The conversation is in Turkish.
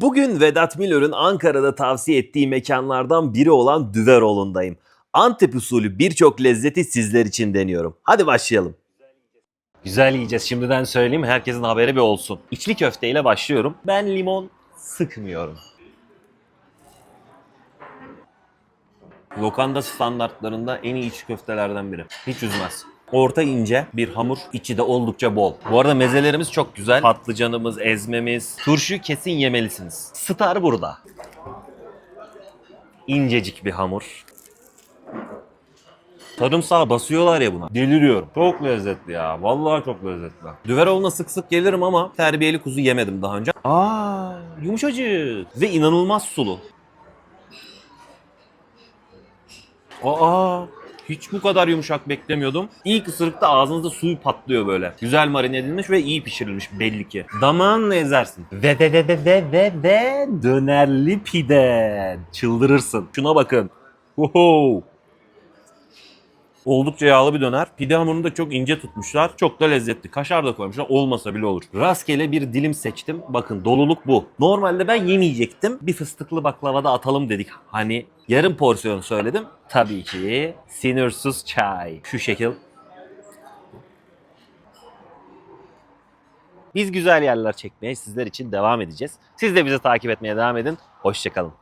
Bugün Vedat Milor'un Ankara'da tavsiye ettiği mekanlardan biri olan Düveroğlu'ndayım. Antep usulü birçok lezzeti sizler için deniyorum. Hadi başlayalım. Güzel yiyeceğiz. Şimdiden söyleyeyim herkesin haberi bir olsun. İçli köfteyle başlıyorum. Ben limon sıkmıyorum. Lokanda standartlarında en iyi içli köftelerden biri. Hiç üzmez. Orta ince bir hamur, içi de oldukça bol. Bu arada mezelerimiz çok güzel. Patlıcanımız, ezmemiz. Turşuyu kesin yemelisiniz. Star burada. İncecik bir hamur. Sarımsağı basıyorlar ya buna. Deliriyorum. Çok lezzetli ya. Vallahi çok lezzetli. Düveroğlu'na sık sık gelirim ama terbiyeli kuzu yemedim daha önce. Aa, yumuşacık ve inanılmaz sulu. Aa, hiç bu kadar yumuşak beklemiyordum. İlk ısırıkta ağzınızda suyu patlıyor böyle. Güzel marine edilmiş ve iyi pişirilmiş belli ki. Damağınla ezersin. Ve ve ve ve ve ve ve dönerli pide. Çıldırırsın. Şuna bakın. Wow. Oldukça yağlı bir döner. Pide hamurunu da çok ince tutmuşlar. Çok da lezzetli. Kaşar da koymuşlar. Olmasa bile olur. Rastgele bir dilim seçtim. Bakın doluluk bu. Normalde ben yemeyecektim. Bir fıstıklı baklava da atalım dedik. Hani yarım porsiyon söyledim. Tabii ki sinirsuz çay. Şu şekil. Biz güzel yerler çekmeye sizler için devam edeceğiz. Siz de bizi takip etmeye devam edin. Hoşçakalın.